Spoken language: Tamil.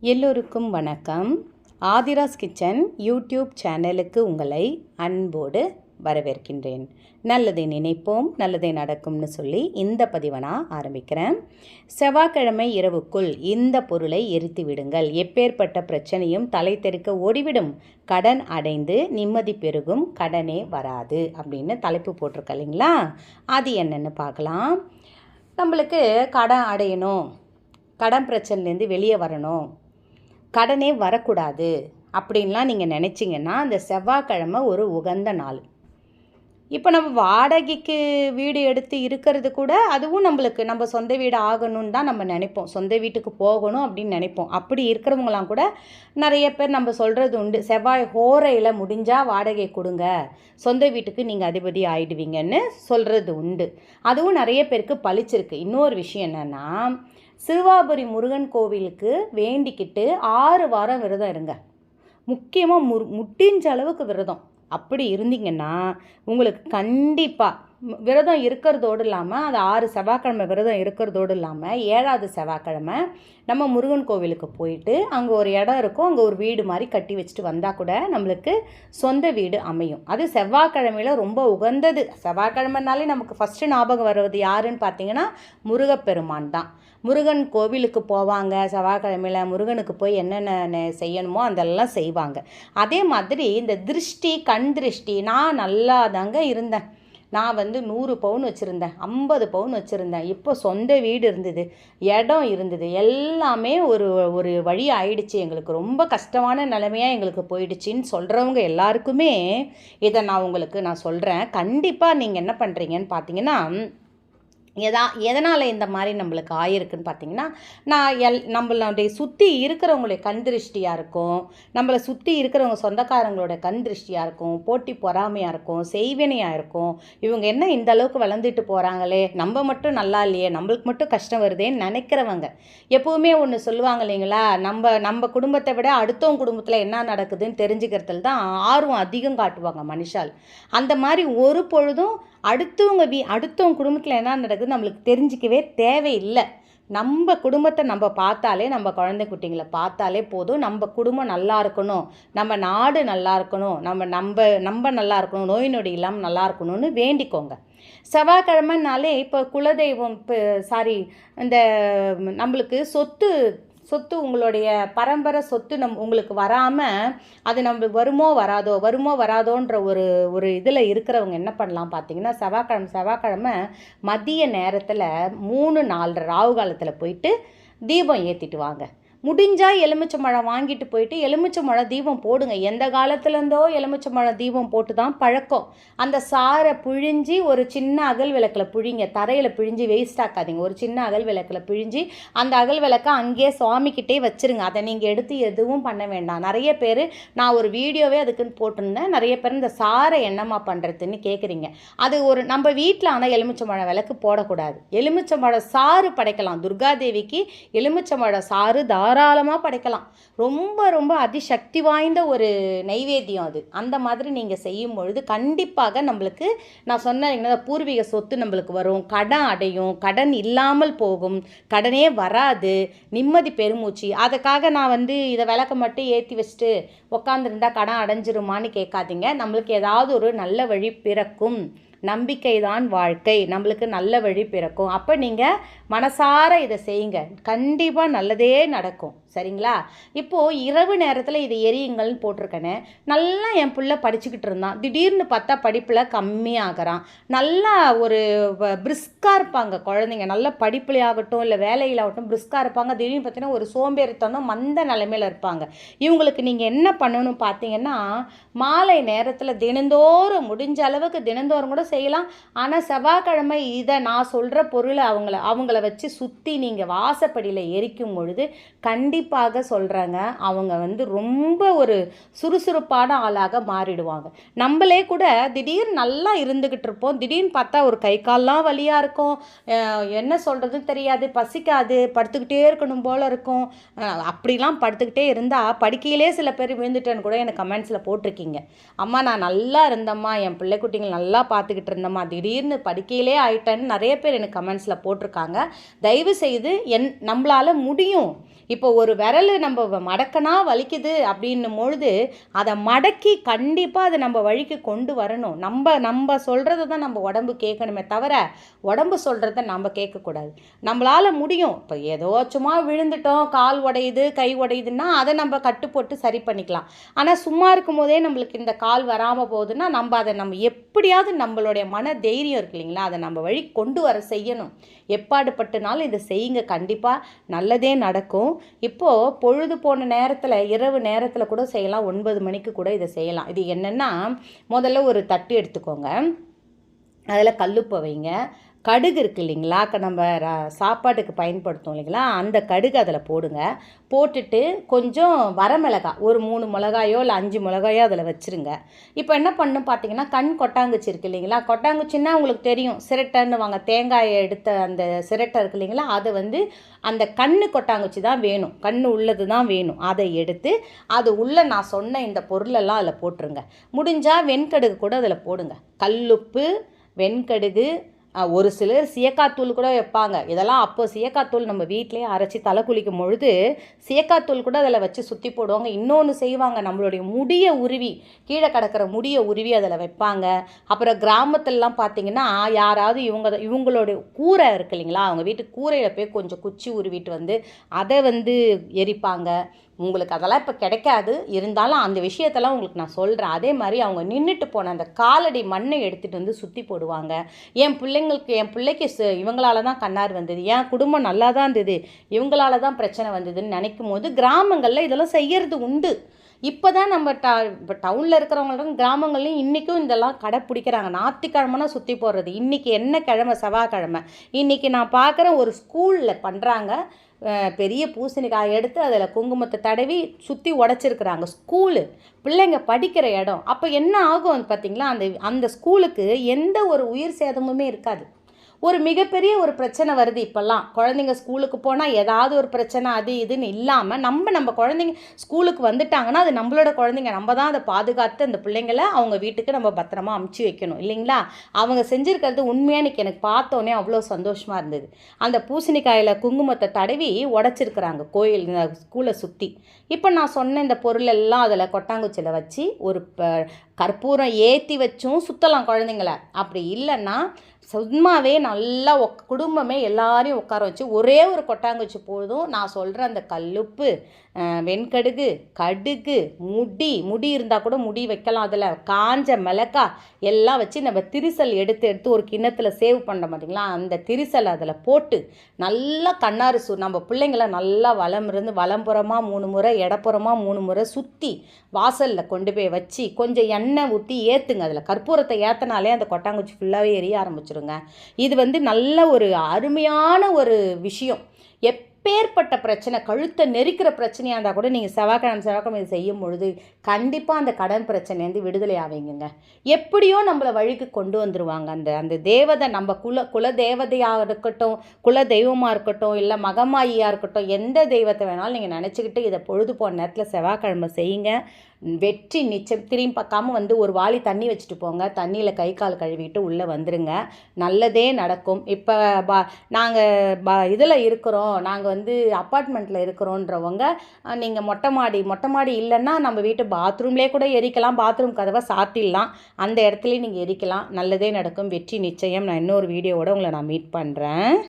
எல்லோருக்கும் வணக்கம். ஆதிராஸ் கிச்சன் யூடியூப் சேனலுக்கு உங்களை அன்போடு வரவேற்கின்றேன். நல்லதை நினைப்போம் நல்லதை நடக்கும்னு சொல்லி இந்த பதிவை நான் ஆரம்பிக்கிறேன். செவ்வாய்க்கிழமை இரவுக்குள் இந்த பொருளை எரித்து விடுங்கள். எப்பேற்பட்ட பிரச்சனையும் தலை தெறிக்க ஓடிவிடும். கடன் அடைந்து நிம்மதி பெருகும். கடனே வராது அப்படின்னு தலைப்பு போட்டிருக்க இல்லைங்களா? அது என்னென்னு பார்க்கலாம். நம்மளுக்கு கடன் அடையணும். கடன் பிரச்சனைலேருந்து வெளியே வரணும். கடனே வரக்கூடாது அப்படின்லாம் நீங்கள் நினச்சிங்கன்னா அந்த செவ்வாய்க்கிழமை ஒரு உகந்த நாள். இப்போ நம்ம வாடகைக்கு வீடு எடுத்து இருக்கிறது கூட அதுவும் நம்மளுக்கு நம்ம சொந்த வீடு ஆகணும்னு தான் நம்ம நினைப்போம். சொந்த வீட்டுக்கு போகணும் அப்படின்னு நினைப்போம். அப்படி இருக்கிறவங்களாம் கூட நிறைய பேர் நம்ம சொல்கிறது உண்டு. செவ்வாய் ஹோரையில் முடிஞ்சால் வாடகை கொடுங்க. சொந்த வீட்டுக்கு நீங்கள் அதிபதி ஆயிடுவீங்கன்னு சொல்கிறது உண்டு. அதுவும் நிறைய பேருக்கு பளிச்சிருக்கு. இன்னொரு விஷயம் என்னென்னா சிறுவாபுரி முருகன் கோவிலுக்கு வேண்டிக்கிட்டு ஆறு வாரம் விரதம் இருங்க. முக்கியமாக மு முட்டிஞ்ச அளவுக்கு விரதம். அப்படி இருந்தீங்கன்னா உங்களுக்கு கண்டிப்பாக விரதம் இருக்கிறதோடு இல்லாமல் அது ஆறு செவ்வாய்க்கிழமை விரதம் இருக்கிறதோடு இல்லாமல் ஏழாவது செவ்வாய்க்கிழமை நம்ம முருகன் கோவிலுக்கு போயிட்டு அங்கே ஒரு இடம் இருக்கும் அங்கே ஒரு வீடு மாதிரி கட்டி வச்சுட்டு வந்தால் கூட நம்மளுக்கு சொந்த வீடு அமையும். அது செவ்வாய்க்கிழமையில் ரொம்ப உகந்தது. செவ்வாய்க்கிழமைனாலே நமக்கு ஃபஸ்ட்டு ஞாபகம் வருவது யாருன்னு பார்த்தீங்கன்னா முருகப்பெருமான் தான். முருகன் கோவிலுக்கு போவாங்க செவ்வாய்க்கிழமையில் முருகனுக்கு போய் என்னென்ன செய்யணுமோ அதெல்லாம் செய்வாங்க. அதே மாதிரி இந்த திருஷ்டி கண் திருஷ்டி நான் நல்லா தாங்க இருந்தேன். நான் வந்து நூறு பவுன் வச்சுருந்தேன் ஐம்பது பவுன் வச்சுருந்தேன். இப்போ சொந்த வீடு இருந்தது இடம் இருந்தது எல்லாமே ஒரு ஒரு வழி ஆயிடுச்சு. எங்களுக்கு ரொம்ப கஷ்டமான நிலைமையாக எங்களுக்கு போயிடுச்சின்னு சொல்கிறவங்க எல்லாருக்குமே இதை நான் உங்களுக்கு நான் சொல்கிறேன் கண்டிப்பாக நீங்கள் என்ன பண்ணுறீங்கன்னு பார்த்தீங்கன்னா எதா எதனால் இந்த மாதிரி நம்மளுக்கு ஆயிருக்குன்னு பார்த்தீங்கன்னா நான் எல் நம்மளுடைய சுற்றி இருக்கிறவங்களுடைய கண் திருஷ்டியாக இருக்கும். நம்மளை சுற்றி இருக்கிறவங்க சொந்தக்காரங்களோட கண் திருஷ்டியாக இருக்கும். போட்டி பொறாமையாக இருக்கும். செய்வினையாக இருக்கும். இவங்க என்ன இந்த அளவுக்கு வளர்ந்துட்டு போகிறாங்களே நம்ம மட்டும் நல்லா இல்லையே? நம்மளுக்கு மட்டும் கஷ்டம் வருதேன்னு நினைக்கிறவங்க. எப்போவுமே ஒன்று சொல்லுவாங்க இல்லைங்களா? நம்ம நம்ம குடும்பத்தை விட அடுத்தவங்க குடும்பத்தில் என்ன நடக்குதுன்னு தெரிஞ்சுக்கிறதுல தான் ஆர்வம் அதிகம் காட்டுவாங்க மனுஷால். அந்த மாதிரி ஒரு பொழுதும் அடுத்தவங்க வீ அடுத்தவங்க குடும்பத்தில் என்ன நடக்குது நம்மளுக்கு தெரிஞ்சிக்கவே தேவையில்லை. நம்ம குடும்பத்தை நம்ம பார்த்தாலே நம்ம குழந்தை குட்டிங்களை பார்த்தாலே போதும். நம்ம குடும்பம் நல்லா இருக்கணும். நம்ம நாடு நல்லா இருக்கணும். நம்ம நம்ம நம்ம நல்லா இருக்கணும். நோய் நொடி இல்லாமல் நல்லா இருக்கணும்னு வேண்டிக்கோங்க. செவ்வாய்க்கிழமைனாலே இப்போ குலதெய்வம் இப்போ சாரி இந்த நம்மளுக்கு சொத்து சொத்து உங்களுடைய பரம்பரை சொத்து நம் உங்களுக்கு வராமல் அது நம்ம வருமோ வராதோ வருமோ வராதோன்ற ஒரு ஒரு இதில் இருக்கிறவங்க என்ன பண்ணலாம் பார்த்தீங்கன்னா செவ்வாய்க்கிழமை செவ்வாய்க்கிழமை மதிய நேரத்தில் மூணு நாலு ராகு காலத்தில் போயிட்டு தீபம் ஏற்றிட்டு வாங்க. முடிஞ்சால் எலுமிச்சம்பழம் வாங்கிட்டு போயிட்டு எலுமிச்சம்பழம் தீபம் போடுங்க. எந்த காலத்துலேருந்தோ எலுமிச்சம்பழம் தீபம் போட்டு தான் பழக்கம். அந்த சாரை பிழிஞ்சி ஒரு சின்ன அகல் விளக்கில் பிழிங்க. தரையில் பிழிஞ்சி வேஸ்ட் ஆக்காதீங்க. ஒரு சின்ன அகல் விளக்கில் பிழிஞ்சி அந்த அகல் விளக்கை அங்கேயே சுவாமிக்கிட்டே வச்சுருங்க. அதை நீங்கள் எடுத்து எதுவும் பண்ண வேண்டாம். நிறைய பேர் நான் ஒரு வீடியோவே அதுக்குன்னு போட்டிருந்தேன். நிறைய பேர் இந்த சாரை என்னம்மா பண்ணுறதுன்னு கேட்குறீங்க அது ஒரு நம்ம வீட்டில் ஆனால் எலுமிச்சம்பழம் விளக்கு போடக்கூடாது. எலுமிச்சம்பழம் சாறு படைக்கலாம். துர்காதேவிக்கு எலுமிச்சம்பழம் சாறு தான் தாராளமாக படைக்கலாம். ரொம்ப ரொம்ப அதிசக்தி வாய்ந்த ஒரு நைவேத்தியம் அது. அந்த மாதிரி நீங்கள் செய்யும் பொழுது கண்டிப்பாக நம்மளுக்கு நான் சொன்னீங்கன்னா பூர்வீக சொத்து நம்மளுக்கு வரும். கடன் அடையும். கடன் இல்லாமல் போகும். கடனே வராது. நிம்மதி பெருமூச்சு. அதுக்காக நான் வந்து இதை விளக்க மட்டும் ஏற்றி வச்சுட்டு உக்காந்துருந்தா கடன் அடைஞ்சிருமான்னு கேட்காதீங்க. நம்மளுக்கு ஏதாவது ஒரு நல்ல வழி பிறக்கும். நம்பிக்கை தான் வாழ்க்கை. நம்மளுக்கு நல்ல வழி பிறக்கும். அப்போ நீங்கள் மனசார இதை செய்யுங்க. கண்டிப்பாக நல்லதே நடக்கும். சரிங்களா? இப்போது இரவு நேரத்தில் இதை எரியுங்கள்னு போட்டிருக்கேனே. நல்லா என் பிள்ளை படிச்சுக்கிட்டு இருந்தான். திடீர்னு பார்த்தா படிப்பில் கம்மியாகிறான் நல்லா ஒரு பிரிஸ்காக இருப்பாங்க குழந்தைங்க. நல்ல படிப்புலையாகட்டும் இல்லை வேலையிலாகட்டும் பிரிஸ்காக இருப்பாங்க. திடீர்னு பார்த்தீங்கன்னா ஒரு சோம்பேறித்தனம் மந்த நிலைமையில் இருப்பாங்க. இவங்களுக்கு நீங்கள் என்ன பண்ணணும் பார்த்தீங்கன்னா மாலை நேரத்தில் தினந்தோறும் முடிஞ்ச அளவுக்கு தினந்தோறும் கூட செய்யலாம். ஆனால் செவ்வாய்க்கிழமை இதை நான் சொல்கிற பொருளை அவங்கள அவங்கள வச்சு சுற்றி நீங்கள் வாசப்படியில் எரிக்கும் பொழுது கண்டிப்பாக சொல்கிறாங்க அவங்க வந்து ரொம்ப ஒரு சுறுசுறுப்பான ஆளாக மாறிடுவாங்க. நம்மளே கூட திடீர்னு நல்லா இருந்துக்கிட்டு இருப்போம். திடீர்னு பார்த்தா ஒரு கை கால்லாம் வலியாக இருக்கும். என்ன சொல்கிறதுன்னு தெரியாது. பசிக்காது. படுத்துக்கிட்டே இருக்கணும் போல் இருக்கும். அப்படிலாம் படுத்துக்கிட்டே இருந்தால் படுக்கையிலே சில பேர் விழுந்துட்டேன்னு கூட எனக்கு கமெண்ட்ஸில் போட்டிருக்கீங்க. அம்மா நான் நல்லா இருந்தம்மா. என் பிள்ளைக்குட்டிங்களை நல்லா பார்த்துக்கிட்டு இருந்தம்மா. திடீர்னு படுக்கையிலே ஆயிட்டேன்னு நிறைய பேர் எனக்கு கமெண்ட்ஸில் போட்டிருக்காங்க. தயவு செய்து என் நம்மளால் முடியும். இப்போ ஒரு விரல் நம்ம மடக்கனா வலிக்குது அப்படின்னும் பொழுது அதை மடக்கி கண்டிப்பாக அதை நம்ம வழிக்கு கொண்டு வரணும். நம்ம நம்ம சொல்கிறத தான் நம்ம உடம்பு கேட்கணுமே தவிர உடம்பு சொல்கிறத நம்ம கேட்கக்கூடாது. நம்மளால் முடியும். இப்போ ஏதோ சும்மா விழுந்துட்டோம் கால் உடையுது கை உடையுதுன்னா அதை நம்ம கட்டு போட்டு சரி பண்ணிக்கலாம். ஆனால் சும்மா இருக்கும் போதே நம்மளுக்கு இந்த கால் வராமல் போகுதுன்னா நம்ம அதை நம்ம எப்படியாவது நம்மளுடைய மன தைரியம் இருக்கு இல்லைங்களா அதை நம்ம வழி கொண்டு வர செய்யணும். எப்பாடுபட்டுனாலும் இதை செய்யுங்க. கண்டிப்பாக நல்லதே நடக்கும். இப்போது பொழுது போன நேரத்தில் இரவு நேரத்தில் கூட செய்யலாம். ஒன்பது மணிக்கு கூட இதை செய்யலாம். இது என்னென்னா முதல்ல ஒரு தட்டு எடுத்துக்கோங்க. அதில் கல்லுப்பை வைங்க. கடுகு இருக்குது இல்லைங்களா? நம்ம சாப்பாட்டுக்கு பயன்படுத்தும் இல்லைங்களா? அந்த கடுகு அதில் போடுங்க. போட்டுட்டு கொஞ்சம் வரமிளகா ஒரு மூணு மிளகாயோ இல்லை அஞ்சு மிளகாயோ அதில் வச்சுருங்க. இப்போ என்ன பண்ணும் பார்த்தீங்கன்னா கண் கொட்டாங்குச்சி இருக்குது இல்லைங்களா? கொட்டாங்குச்சின்னா உங்களுக்கு தெரியும். சிரட்டைன்னு வாங்க தேங்காயை எடுத்த அந்த சிரட்டை இருக்குது இல்லைங்களா? அதை வந்து அந்த கண்ணு கொட்டாங்குச்சி தான் வேணும். கண் உள்ளது தான் வேணும். அதை எடுத்து அது உள்ளே நான் சொன்ன இந்த பொருளெல்லாம் அதில் போட்டுருங்க. முடிஞ்சால் வெண்கடுகு கூட அதில் போடுங்க. கல்லுப்பு வெண்கடுகு ஒரு சிலர் சியக்காத்தூள் கூட வைப்பாங்க. இதெல்லாம் அப்போ சியக்காத்தூள் நம்ம வீட்டிலேயே அரைச்சி தலை குளிக்கும் பொழுது சீயக்காத்தூள் கூட அதில் வச்சு சுற்றி போடுவாங்க. இன்னொன்று செய்வாங்க. நம்மளுடைய முடியை உருவி கீழே கிடக்கிற முடியை உருவி அதில் வைப்பாங்க. அப்புறம் கிராமத்துலலாம் பார்த்தீங்கன்னா யாராவது இவங்க இவங்களுடைய கூரை இருக்கு இல்லைங்களா? அவங்க வீட்டு கூரையில் போய் கொஞ்சம் குச்சி உருவிட்டு வந்து அதை வந்து எரிப்பாங்க. உங்களுக்கு அதெல்லாம் இப்போ கிடைக்காது. இருந்தாலும் அந்த விஷயத்தெல்லாம் உங்களுக்கு நான் சொல்கிறேன் அதே மாதிரி அவங்க நின்றுட்டு போன அந்த காலடி மண்ணை எடுத்துகிட்டு வந்து சுற்றி போடுவாங்க. என் பிள்ளைங்களுக்கு என் பிள்ளைக்கு இவங்களால தான் கண்ணார் வந்தது. என் குடும்பம் நல்லா தான் இருந்தது. இவங்களால தான் பிரச்சனை வந்ததுன்னு நினைக்கும் போது கிராமங்களில் இதெல்லாம் செய்கிறது உண்டு. இப்போ தான் நம்ம ட இப்போ டவுனில் இருக்கிறவங்களும் கிராமங்கள்லையும் இன்றைக்கும் இதெல்லாம் கடைப்பிடிக்கிறாங்க. ஞாத்திக்கிழமைனா சுற்றி போடுறது. இன்றைக்கி என்ன கிழமை? செவ்வாய்க்கிழமை. இன்றைக்கி நான் பார்க்குறேன் ஒரு ஸ்கூலில் பண்ணுறாங்க பெரிய பூசணிக்காய் எடுத்து அதில் குங்குமத்தை தடவி சுற்றி உடச்சிருக்கிறாங்க. ஸ்கூலு. பிள்ளைங்க படிக்கிற இடம். அப்போ என்ன ஆகும் பார்த்தீங்களா அந்த அந்த ஸ்கூலுக்கு எந்த ஒரு உயிர் சேதமுமே இருக்காது. ஒரு மிகப்பெரிய ஒரு பிரச்சனை வருது இப்போல்லாம். குழந்தைங்க ஸ்கூலுக்கு போனால் ஏதாவது ஒரு பிரச்சனை அது இதுன்னு இல்லாமல் நம்ம நம்ம குழந்தைங்க ஸ்கூலுக்கு வந்துட்டாங்கன்னா அது நம்மளோட குழந்தைங்க. நம்ம தான் அதை பாதுகாத்து அந்த பிள்ளைங்கள அவங்க வீட்டுக்கு நம்ம பத்திரமா அமுச்சு வைக்கணும். இல்லைங்களா? அவங்க செஞ்சுருக்கிறது உண்மையாக எனக்கு பார்த்தோன்னே அவ்வளோ சந்தோஷமாக இருந்தது. அந்த பூசணிக்காயில் குங்குமத்தை தடவி உடச்சிருக்கிறாங்க கோயில் ஸ்கூலை சுற்றி இப்போ நான் சொன்ன இந்த பொருள் எல்லாம் அதில் கொட்டாங்குச்சியில் வச்சு ஒரு கற்பூரம் ஏற்றி வச்சும் சுற்றலாம் குழந்தைங்கள. அப்படி இல்லைன்னா சும்மாவே நல்லா ஒக் குடும்பமே எல்லாரையும் உட்கார வச்சு ஒரே ஒரு கொட்டாங்குச்சி போதும். நான் சொல்கிற அந்த கல்லுப்பு வெண்கடுகு கடுகு முடி முடி இருந்தால் கூட முடி வைக்கலாம். அதில் காஞ்ச மிளகா எல்லாம் வச்சு நம்ம திரிசல் எடுத்து எடுத்து ஒரு கிண்ணத்தில் சேவ் பண்ண மாட்டிங்களா அந்த திரிசல் அதில் போட்டு நல்லா கண்ணாறு சு நம்ம பிள்ளைங்கள நல்லா வளம் இருந்து வலம்புறமாக மூணு முறை இடப்புறமாக மூணு முறை சுற்றி வாசலில் கொண்டு போய் வச்சு கொஞ்சம் எண்ணெய் ஊற்றி ஏற்றுங்க அதில் கற்பூரத்தை ஏற்றினாலே அந்த கொட்டாங்குச்சி ஃபுல்லாகவே எரிய ஆரம்பிச்சிருங்க. இது வந்து நல்ல ஒரு அருமையான ஒரு விஷயம். எப் எப்பேற்பட்ட பிரச்சனை கழுத்தை நெரிக்கிற பிரச்சனையாக இருந்தால் கூட நீங்கள் செவ்வாய்க்கிழமை செவ்வாய்க்கிழமை செய்யும் பொழுது கண்டிப்பாக அந்த கடன் பிரச்சனைலேருந்து விடுதலை ஆவீங்க எப்படியோ நம்மளை வழிக்கு கொண்டு வந்துடுவாங்க அந்த அந்த தேவதை நம்ம குல குல தேவதையாக இருக்கட்டும் குல தெய்வமாக இருக்கட்டும் இல்லை மகமாயியாக இருக்கட்டும் எந்த தெய்வத்தை வேணாலும் நீங்கள் நினச்சிக்கிட்டு இதை பொழுது போன நேரத்தில் செவ்வாய்க்கிழமை செய்யுங்க. வெற்றி நிச்சயம் திரும்பி பார்க்காம வந்து ஒரு வாளி தண்ணி வச்சுட்டு போங்க. தண்ணியில் கை கால் கழுவிட்டு உள்ளே வந்துடுங்க நல்லதே நடக்கும். இப்போ பா நாங்கள் பா இதில் இருக்கிறோம். நாங்கள் வந்து அப்பார்ட்மெண்ட்டில் இருக்கிறோன்றவங்க நீங்கள் மொட்டை மாடி மொட்டை மாடி இல்லைன்னா நம்ம வீட்டு பாத்ரூம்லேயே கூட எரிக்கலாம். பாத்ரூம் கதவை சாத்திடலாம். அந்த இடத்துலையும் நீங்கள் எரிக்கலாம். நல்லதே நடக்கும். வெற்றி நிச்சயம். நான் இன்னொரு வீடியோவோட உங்களை நான் மீட் பண்ணுறேன்